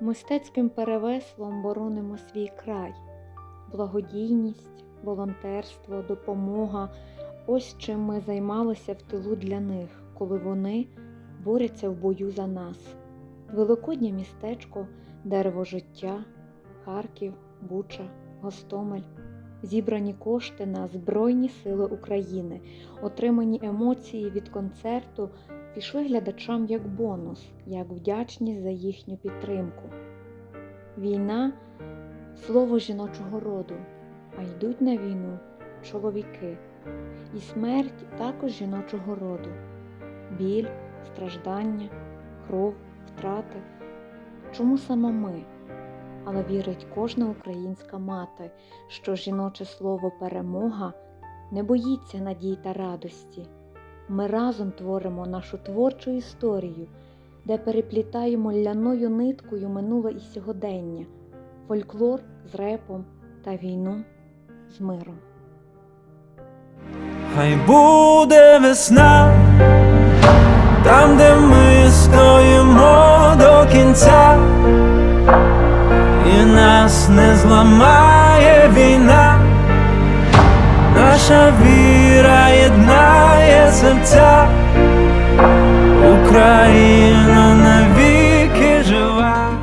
Мистецьким перевеслом боронимо свій край, благодійність, волонтерство, допомога ось чим ми займалися в тилу для них, коли вони борються в бою за нас. Великоднє містечко, дерево життя, Харків, Буча, Гостомель. Зібрані кошти на Збройні Сили України, отримані емоції від концерту пішли глядачам як бонус, як вдячність за їхню підтримку. Війна слово жіночого роду, а йдуть на війну чоловіки. І смерть також жіночого роду, біль, страждання, кров, втрати. Чому саме ми? Але вірить кожна українська мати, що жіноче слово перемога не боїться надій та радості. Ми разом творимо нашу творчу історію, де переплітаємо ляною ниткою минуле і сьогодення, фольклор з репом та війну з миром. Хай буде весна, там, де ми стоїмо до кінця, і нас не зламає війна, наша віра єднає серця, Україна навіки жива.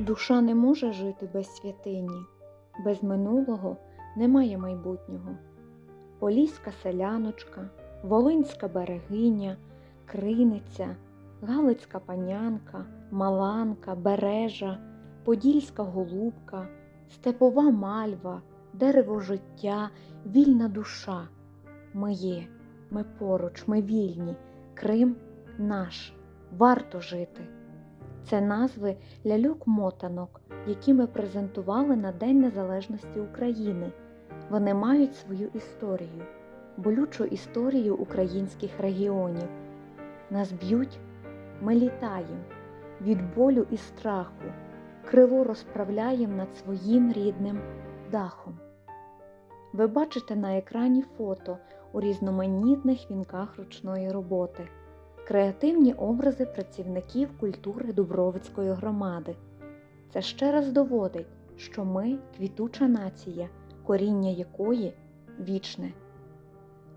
Душа не може жити без святині, без минулого немає майбутнього. Поліська селяночка, Волинська берегиня, Криниця, Галицька панянка, Маланка, Бережа, Подільська голубка, Степова мальва, дерево життя, вільна душа. Ми є, ми поруч, ми вільні, Крим наш, варто жити. Це назви ляльок-мотанок, які ми презентували на День Незалежності України. Вони мають свою історію, болючу історію українських регіонів. Нас б'ють, ми літаємо, від болю і страху, крило розправляємо над своїм рідним дахом. Ви бачите на екрані фото у різноманітних вінках ручної роботи, креативні образи працівників культури Дубровицької громади. Це ще раз доводить, що ми квітуча нація, коріння якої вічне.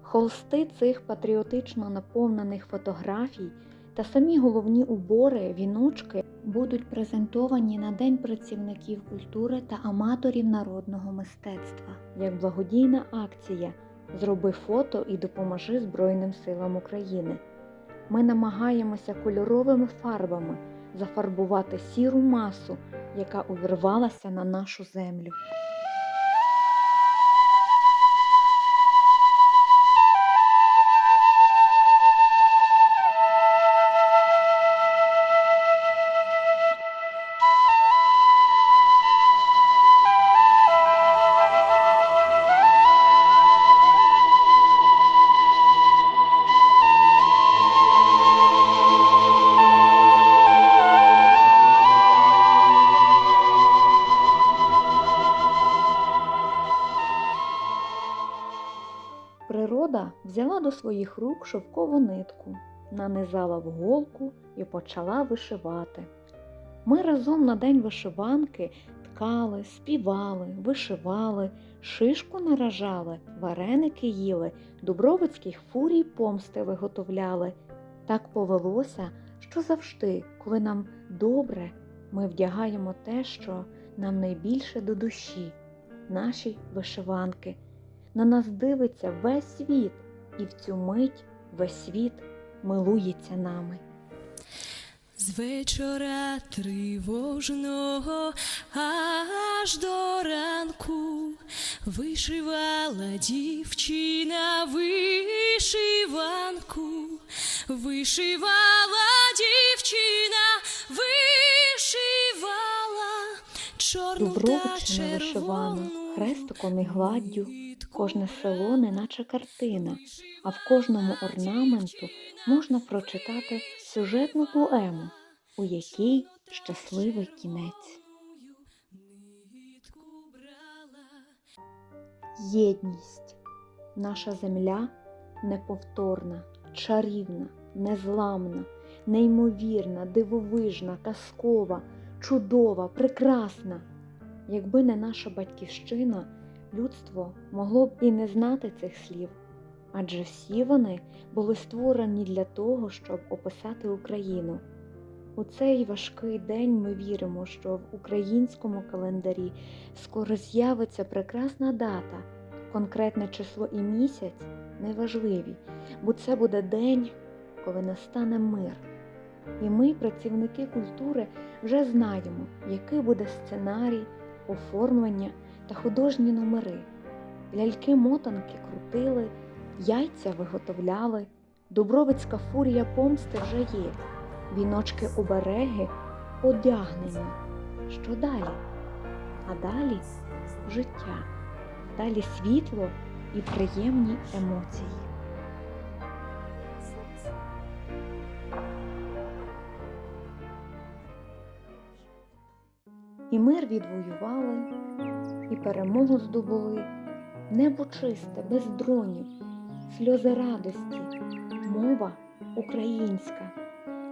Холсти цих патріотично наповнених фотографій та самі головні убори, віночки будуть презентовані на День працівників культури та аматорів народного мистецтва як благодійна акція Зроби фото і допоможи Збройним силам України. Ми намагаємося кольоровими фарбами зафарбувати сіру масу, яка увірвалася на нашу землю. Взяла до своїх рук шовкову нитку, нанизала в голку і почала вишивати. Ми разом на день вишиванки ткали, співали, вишивали, шишку наражали, вареники їли, дубровицьких фурій помсти виготовляли. Так повелося, що завжди, коли нам добре, ми вдягаємо те, що нам найбільше до душі, наші вишиванки. На нас дивиться весь світ, і в цю мить весь світ милується нами. З вечора тривожного аж до ранку вишивала дівчина вишиванку, вишивала дівчина, вишивала чорну та Дубровичина вишивана, хрестиком і гладдю, кожне село неначе картина, а в кожному орнаменту можна прочитати сюжетну поему, у якій щасливий кінець. Єдність. Наша земля неповторна, чарівна, незламна, неймовірна, дивовижна, казкова, чудова, прекрасна. Якби не наша батьківщина, людство могло б і не знати цих слів, адже всі вони були створені для того, щоб описати Україну. У цей важкий день ми віримо, що в українському календарі скоро з'явиться прекрасна дата, конкретне число і місяць неважливі, бо це буде день, коли настане мир. І ми, працівники культури, вже знаємо, який буде сценарій, оформлення та художні номери. Ляльки-мотанки крутили, яйця виготовляли, Дубровицька фурія помсти вже є, віночки обереги одягнені. Що далі? А далі життя, далі світло і приємні емоції. І мир відвоювали, і перемогу здобули, небо чисте, без дронів, сльози радості, мова українська.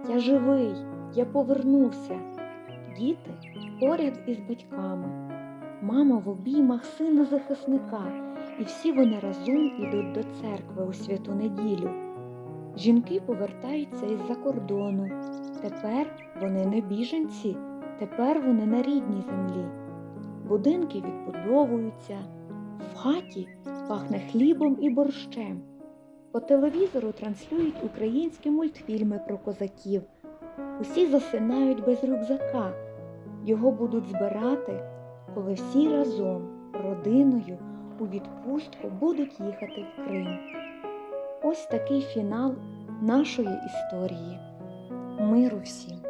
Я живий, я повернувся. Діти поряд із батьками, мама в обіймах сина захисника, і всі вони разом ідуть до церкви у святу неділю. Жінки повертаються із-за кордону. Тепер вони не біженці, тепер вони на рідній землі. Будинки відбудовуються, в хаті пахне хлібом і борщем. По телевізору транслюють українські мультфільми про козаків. Усі засинають без рюкзака. Його будуть збирати, коли всі разом, родиною, у відпустку будуть їхати в Крим. Ось такий фінал нашої історії. Миру всім!